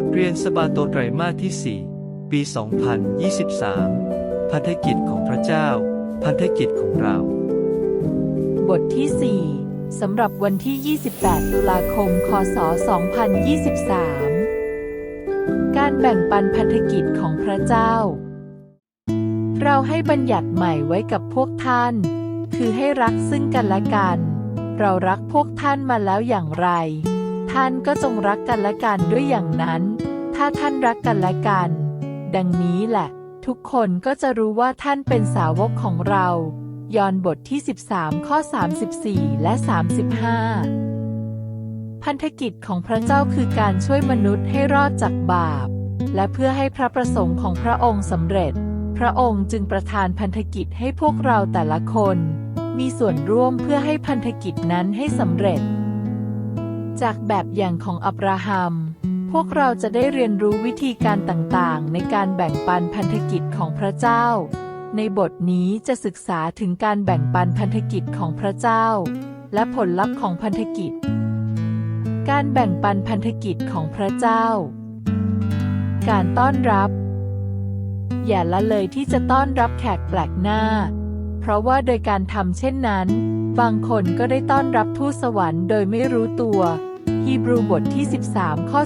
ทเรียนสบาโตไตรมาสที่ 4 ปี 2023 พันธกิจของพระเจ้า พันธกิจของเรา บทที่ 4 สำหรับวันที่ 28 ตุลาคม คศ 2023 การแบ่งปันพันธกิจของพระเจ้า เราให้บัญญัติใหม่ไว้กับพวกท่าน คือให้รักซึ่งกันและกัน เรารักพวกท่านมาแล้วอย่างไรท่านก็จงรักกันและกันด้วยอย่างนั้น ถ้าท่านรักกันและกัน ดังนี้แหละ ทุกคนก็จะรู้ว่าท่านเป็นสาวกของเรา ยอห์นบทที่ 13 ข้อ 34 และ 35 พันธกิจของพระเจ้าคือการช่วยมนุษย์ให้รอดจากบาป และเพื่อให้พระประสงค์ของพระองค์สำเร็จ พระองค์จึงประทานพันธกิจให้พวกเราแต่ละคน มีส่วนร่วมเพื่อให้พันธกิจนั้นให้สำเร็จ จากแบบอย่างของอับราฮัม พวกเราจะได้เรียนรู้วิธีการต่างๆ ในการแบ่งปันพันธกิจของพระเจ้า ในบทนี้จะศึกษาถึงการแบ่งปันพันธกิจของพระเจ้า และผลลัพธ์ของพันธกิจ การแบ่งปันพันธกิจของพระเจ้า การต้อนรับ อย่าละเลยที่จะต้อนรับแขกแปลกหน้า เพราะว่าโดยการทำเช่นนั้น บางคนก็ได้ต้อนรับทูตสวรรค์โดยไม่รู้ตัว ฮีบรูบทที่ 13 ข้อ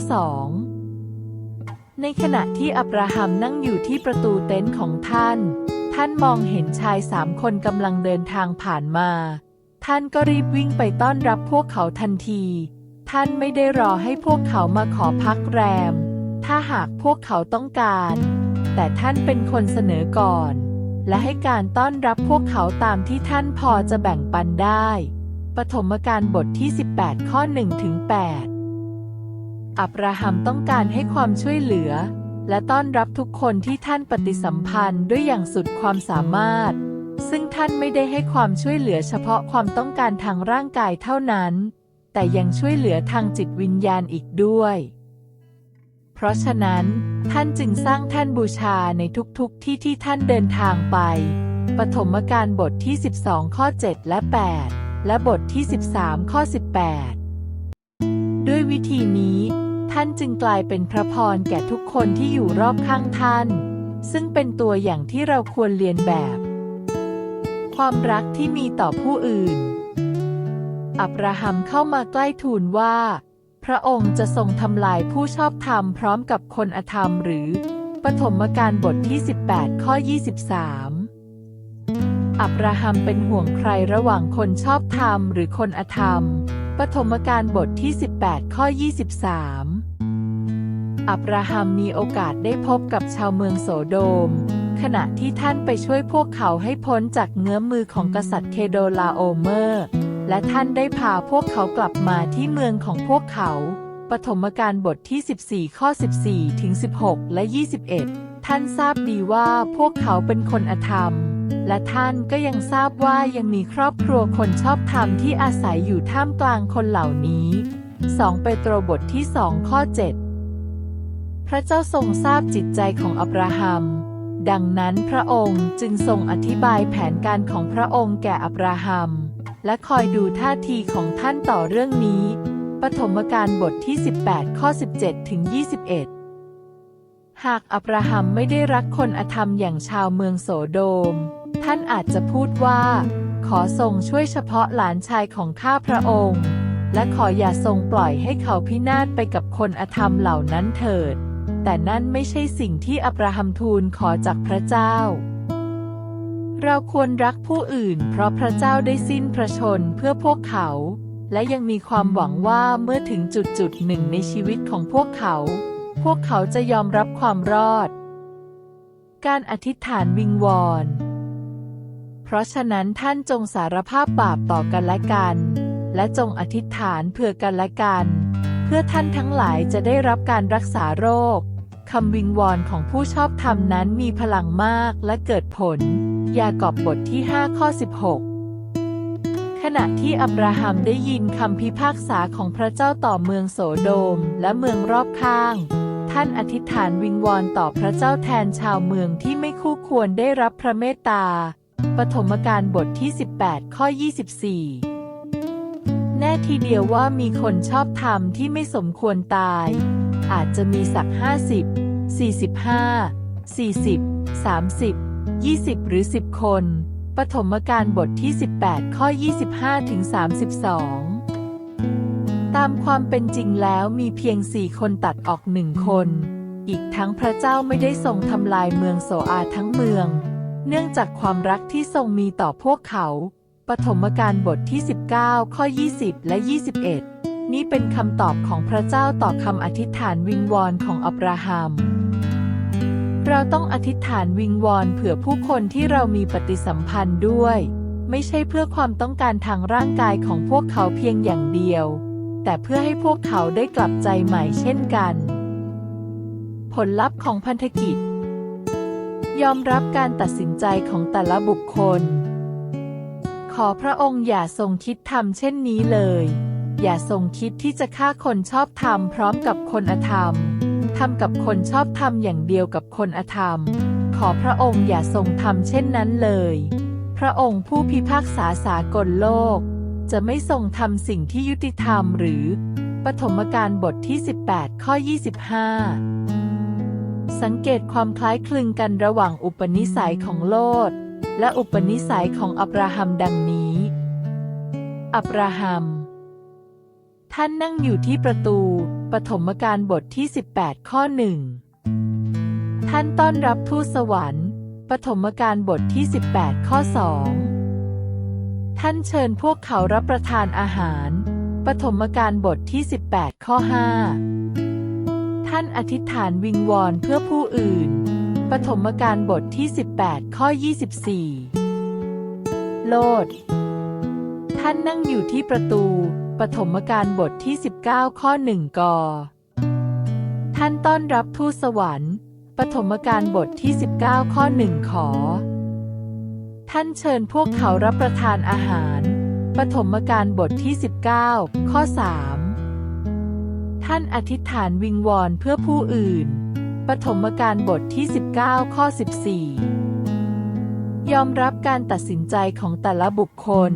2 ในขณะที่อับราฮัมนั่งอยู่ที่ประตูเต็นท์ของท่าน ท่านมองเห็นชายสามคนกำลังเดินทางผ่านมา ท่านก็รีบวิ่งไปต้อนรับพวกเขาทันที ท่านไม่ได้รอให้พวกเขามาขอพักแรม ถ้าหากพวกเขาต้องการ แต่ท่านเป็นคนเสนอก่อน และให้การต้อนรับพวกเขาตามที่ท่านพอจะแบ่งปันได้ ปฐมกาลบทที่ 18 ข้อ1ถึง8อับราฮัมต้องการให้ความช่วยเหลือ และต้อนรับทุกคนที่ท่านปฏิสัมพันธ์ด้วยอย่างสุดความสามารถ ซึ่งท่านไม่ได้ให้ความช่วยเหลือเฉพาะความต้องการทางร่างกายเท่านั้น แต่ยังช่วยเหลือทางจิตวิญญาณอีกด้วย เพราะฉะนั้นท่านจึงสร้างแท่นบูชาในทุกๆทที่ที่ท่านเดินทางไป ปฐมกาลบทที่ 12 ข้อ 7 และ 8 และบทที่ 13 ข้อ 18 ด้วยวิธีนี้ ท่านจึงกลายเป็นพระพรแก่ทุกคนที่อยู่รอบข้างท่าน ซึ่งเป็นตัวอย่างที่เราควรเรียนแบบ ความรักที่มีต่อผู้อื่น อับราฮัมเข้ามาใกล้ทูลว่า พระองค์จะทรงทำลายผู้ชอบธรรมพร้อมกับคนอธรรมหรือปฐมกาลบทที่ 18 ข้อ 23 อับราฮัมเป็นห่วงใครระหว่างคนชอบธรรมหรือคนอธรรม ปฐมกาลบทที่ 18 ข้อ 23 อับราฮัมมีโอกาสได้พบกับชาวเมืองโสโดม ขณะที่ท่านไปช่วยพวกเขาให้พ้นจากเงื้อมมือของกษัตริย์เคโดลาโอเมอร์ และท่านได้พาพวกเขากลับมาที่เมืองของพวกเขา ปฐมกาลบทที่ 14 ข้อ 14 ถึง 16 และ 21 ท่านทราบดีว่าพวกเขาเป็นคนอธรรม และท่านก็ยังทราบว่ายังมีครอบครัวคนชอบธรรมที่อาศัยอยู่ท่ามกลางคนเหล่านี้ 2 เปโตรบทที่2ข้อ 7 พระเจ้าทรงทราบจิตใจของอับราฮัม ดังนั้นพระองค์จึงทรงอธิบายแผนการของพระองค์แก่อับราฮัม และคอยดูท่าทีของท่านต่อเรื่องนี้ ปฐมกาลบทที่ 18 ข้อ 17 ถึง 21 หากอับราฮัมไม่ได้รักคนอธรรมอย่างชาวเมืองโสโดม ท่านอาจจะพูดว่า ขอทรงช่วยเฉพาะหลานชายของข้าพระองค์ และขออย่าทรงปล่อยให้เขาพินาศไปกับคนอธรรมเหล่านั้นเถิด แต่นั่นไม่ใช่สิ่งที่อับราฮัมทูลขอจากพระเจ้า เราควรรักผู้อื่น เพราะพระเจ้าได้สิ้นพระชนเพื่อพวกเขา และยังมีความหวังว่าเมื่อถึงจุดจุดหนึ่งในชีวิตของพวกเขา พวกเขาจะยอมรับความรอด การอธิษฐานวิงวอน เพราะฉะนั้นท่านจงสารภาพบาปต่อกันและกัน และจงอธิษฐานเพื่อกันและกัน เพื่อท่านทั้งหลายจะได้รับการรักษาโรคคำวิงวอนของผู้ชอบธรรมนั้นมีพลังมากและเกิดผล ยากอบบทที่ 5 ข้อ 16 ขณะที่อับราฮัมได้ยินคำพิพากษาของพระเจ้าต่อเมืองโสโดมและเมืองรอบข้าง ท่านอธิษฐานวิงวอนต่อพระเจ้าแทนชาวเมืองที่ไม่คู่ควรได้รับพระเมตตา ปฐมกาลบทที่ 18 ข้อ 24 แน่ทีเดียวว่ามีคนชอบธรรมที่ไม่สมควรตาย อาจจะมีสัก 50 45 40 30 20 หรือ 10 คน ปฐมกาลบทที่ 18 ข้อ 25 ถึง 32 ตามความเป็นจริงแล้วมีเพียงสี่คนตัดออกหนึ่งคน อีกทั้งพระเจ้าไม่ได้ทรงทำลายเมืองโซอาทั้งเมือง เนื่องจากความรักที่ทรงมีต่อพวกเขา ปฐมกาลบทที่ 19 ข้อ 20 และ 21 นี่เป็นคำตอบของพระเจ้าต่อคำอธิษฐานวิงวอนของอับราฮัมเราต้องอธิษฐานวิงวอนเผื่อผู้คนที่เรามีปฏิสัมพันธ์ด้วย ไม่ใช่เพื่อความต้องการทางร่างกายของพวกเขาเพียงอย่างเดียว แต่เพื่อให้พวกเขาได้กลับใจใหม่เช่นกัน ผลลัพธ์ของพันธกิจ ยอมรับการตัดสินใจของแต่ละบุคคล ขอพระองค์อย่าทรงคิดทำเช่นนี้เลย อย่าทรงคิดที่จะฆ่าคนชอบธรรมพร้อมกับคนอธรรมทำกับคนชอบธรรมอย่างเดียวกับคนอธรรม ขอพระองค์อย่าทรงทำเช่นนั้นเลย พระองค์ผู้พิพากษาสากลโลก จะไม่ทรงทำสิ่งที่ยุติธรรมหรือ ปฐมกาลบทที่ 18 ข้อ 25 สังเกตความคล้ายคลึงกันระหว่างอุปนิสัยของโลด และอุปนิสัยของอับราฮัมดังนี้ อับราฮัม ท่านนั่งอยู่ที่ประตู ปฐมกาลบทที่ 18 ข้อหนึ่งท่านต้อนรับทูตสวรรค์ ปฐมกาลบทที่ 18 ข้อสอง ท่านเชิญพวกเขารับประทานอาหาร ปฐมกาลบทที่ 18 ข้อ 5 ท่านอธิษฐานวิงวอนเพื่อผู้อื่น ปฐมกาลบทที่ 18 ข้อ 24 โลด ท่านนั่งอยู่ที่ประตู ปฐมกาลบทที่ 19 ข้อ 1 กอ ท่านต้อนรับทูตสวรรค์ ปฐมกาลบทที่ 19 ข้อ 1 ขอ ท่านเชิญพวกเขารับประทานอาหาร ปฐมกาลบทที่ 19 ข้อ 3 ท่านอธิษฐานวิงวอนเพื่อผู้อื่น ปฐมกาลบทที่ 19 ข้อ 14 ยอมรับการตัดสินใจของแต่ละบุคคล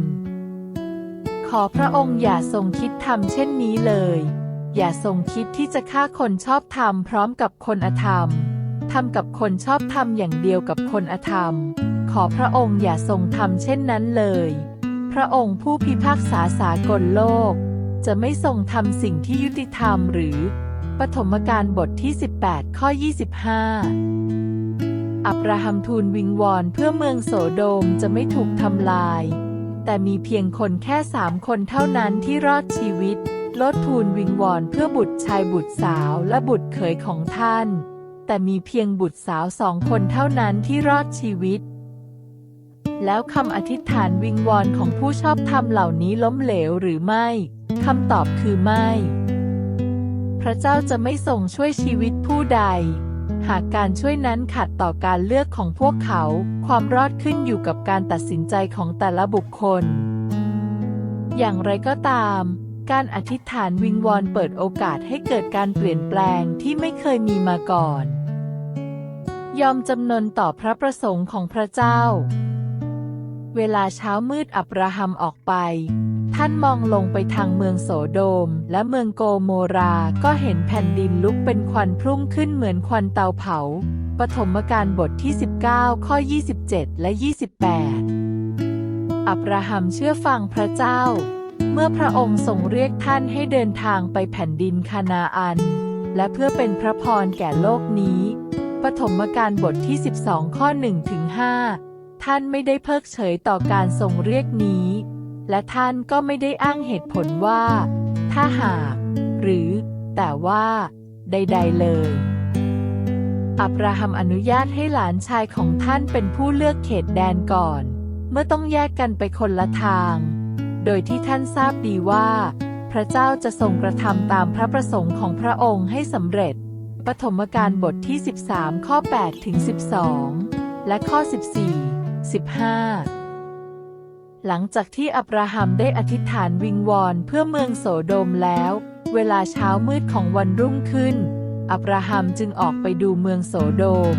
ขอพระองค์อย่าทรงคิดทำเช่นนี้เลย อย่าทรงคิดที่จะฆ่าคนชอบธรรมพร้อมกับคนอธรรมทำกับคนชอบธรรมอย่างเดียวกับคนอธรรม ขอพระองค์อย่าทรงทำเช่นนั้นเลย พระองค์ผู้พิพากษาสากลโลก จะไม่ทรงทำสิ่งที่ยุติธรรมหรือ ปฐมกาลบทที่ 18 ข้อ 25 อับราฮัมทูลวิงวอนเพื่อเมืองโสโดมจะไม่ถูกทำลาย แต่มีเพียงคนแค่สามคนเท่านั้นที่รอดชีวิตลดทูลวิงวอนเพื่อบุตรชายบุตรสาวและบุตรเขยของท่าน แต่มีเพียงบุตรสาวสองคนเท่านั้นที่รอดชีวิต แล้วคำอธิษฐานวิงวอนของผู้ชอบธรรมเหล่านี้ล้มเหลวหรือไม่คำตอบคือไม่ พระเจ้าจะไม่ทรงช่วยชีวิตผู้ใด หากการช่วยนั้นขัดต่อการเลือกของพวกเขา ความรอดขึ้นอยู่กับการตัดสินใจของแต่ละบุคคล อย่างไรก็ตาม การอธิษฐานวิงวอนเปิดโอกาสให้เกิดการเปลี่ยนแปลงที่ไม่เคยมีมาก่อน ยอมจำนนต่อพระประสงค์ของพระเจ้า เวลาเช้ามืดอับราฮัมออกไป ท่านมองลงไปทางเมืองโสโดม และเมืองโกโมรา ก็เห็นแผ่นดินลุกเป็นควันพุ่งขึ้นเหมือนควันเตาเผา ปฐมกาลบทที่ 19 ข้อ 27 และ 28 อับราฮัมเชื่อฟังพระเจ้า เมื่อพระองค์ทรงเรียกท่านให้เดินทางไปแผ่นดินคานาอัน และเพื่อเป็นพระพรแก่โลกนี้ ปฐมกาลบทที่ 12 ข้อ1ถึง5 ท่านไม่ได้เพิกเฉยต่อการทรงเรียกนี้ และท่านก็ไม่ได้อ้างเหตุผลว่า ถ้าหาก หรือ แต่ว่า ใด ๆ เลยอับราฮัมอนุญาตให้หลานชายของท่านเป็นผู้เลือกเขตแดนก่อน เมื่อต้องแยกกันไปคนละทาง โดยที่ท่านทราบดีว่า พระเจ้าจะทรงกระทำตามพระประสงค์ของพระองค์ให้สำเร็จ ปฐมกาลบทที่ 13 ข้อ8ถึง12 และข้อ 14 15 หลังจากที่อับราฮัมได้อธิษฐานวิงวอนเพื่อเมืองโสโดมแล้ว เวลาเช้ามืดของวันรุ่งขึ้น อับราฮัมจึงออกไปดูเมืองโสโดม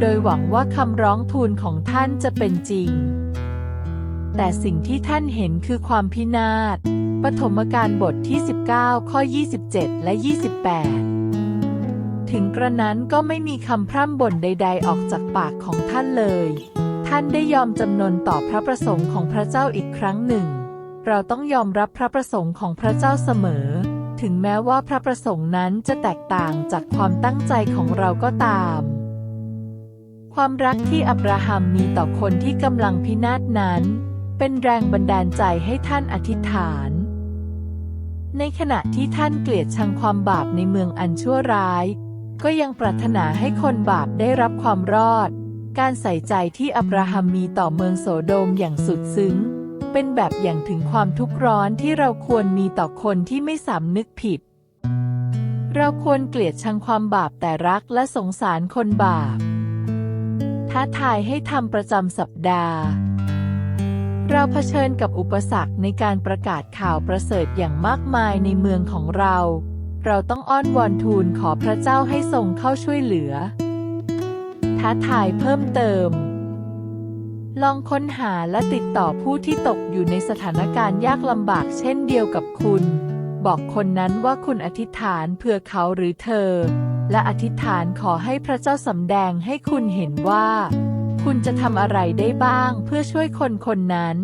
โดยหวังว่าคำร้องทูลของท่านจะเป็นจริง แต่สิ่งที่ท่านเห็นคือความพินาศ ปฐมกาลบทที่ 19 ข้อ 27 และ 28ถึงกระนั้นก็ไม่มีคำพร่ำบ่นใด ๆ ออกจากปากของท่านเลย ท่านได้ยอมจำนนต่อพระประสงค์ของพระเจ้าอีกครั้งหนึ่ง เราต้องยอมรับพระประสงค์ของพระเจ้าเสมอ ถึงแม้ว่าพระประสงค์นั้นจะแตกต่างจากความตั้งใจของเราก็ตาม ความรักที่อับราฮัมมีต่อคนที่กำลังพินาศนั้น เป็นแรงบันดาลใจให้ท่านอธิษฐาน ในขณะที่ท่านเกลียดชังความบาปในเมืองอันชั่วร้าย ก็ยังปรารถนาให้คนบาปได้รับความรอด การใส่ใจที่อับราฮัมมีต่อเมืองโสโดมอย่างสุดซึ้ง เป็นแบบอย่างถึงความทุกข์ร้อนที่เราควรมีต่อคนที่ไม่สำนึกผิด เราควรเกลียดชังความบาปแต่รักและสงสารคนบาป ท้าทายให้ทำประจำสัปดาห์ เราเผชิญกับอุปสรรคในการประกาศข่าวประเสริฐอย่างมากมายในเมืองของเรา เราต้องอ้อนวอนทูลขอพระเจ้าให้ทรงเข้าช่วยเหลือ ท้าทายเพิ่มเติม ลองค้นหาและติดต่อผู้ที่ตกอยู่ในสถานการณ์ยากลำบากเช่นเดียวกับคุณ บอกคนนั้นว่าคุณอธิษฐานเพื่อเขาหรือเธอ และอธิษฐานขอให้พระเจ้าสำแดงให้คุณเห็นว่า คุณจะทำอะไรได้บ้างเพื่อช่วยคนคนนั้น